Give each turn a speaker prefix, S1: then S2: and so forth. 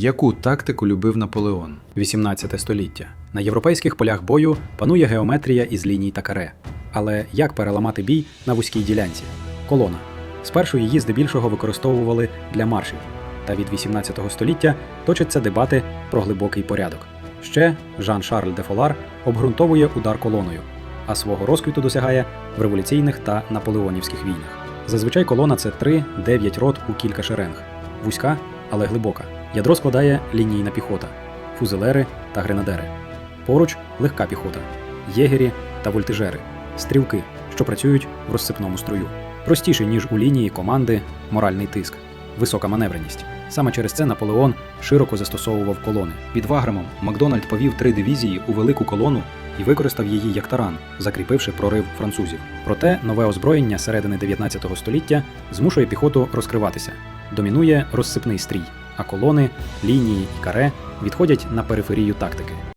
S1: Яку тактику любив Наполеон?
S2: 18 століття. На європейських полях бою панує геометрія із ліній та каре. Але як переламати бій на вузькій ділянці? Колона. Спершу її здебільшого використовували для маршів. Та від 18 століття точаться дебати про глибокий порядок. Ще Жан-Шарль де Фолар обґрунтовує удар колоною, а свого розквіту досягає в революційних та наполеонівських війнах. Зазвичай колона це 3-9 рот у кілька шеренг, вузька, але глибока. Ядро складає лінійна піхота, фузелери та гренадери. Поруч легка піхота, єгері та вольтижери, стрілки, що працюють в розсипному струю. Простіший, ніж у лінії команди, моральний тиск, висока маневреність. Саме через це Наполеон широко застосовував колони. Під Ваграмом Макдональд повів три дивізії у велику колону і використав її як таран, закріпивши прорив французів. Проте нове озброєння середини 19 століття змушує піхоту розкриватися. Домінує розсипний стрій, а колони, лінії і каре відходять на периферію тактики.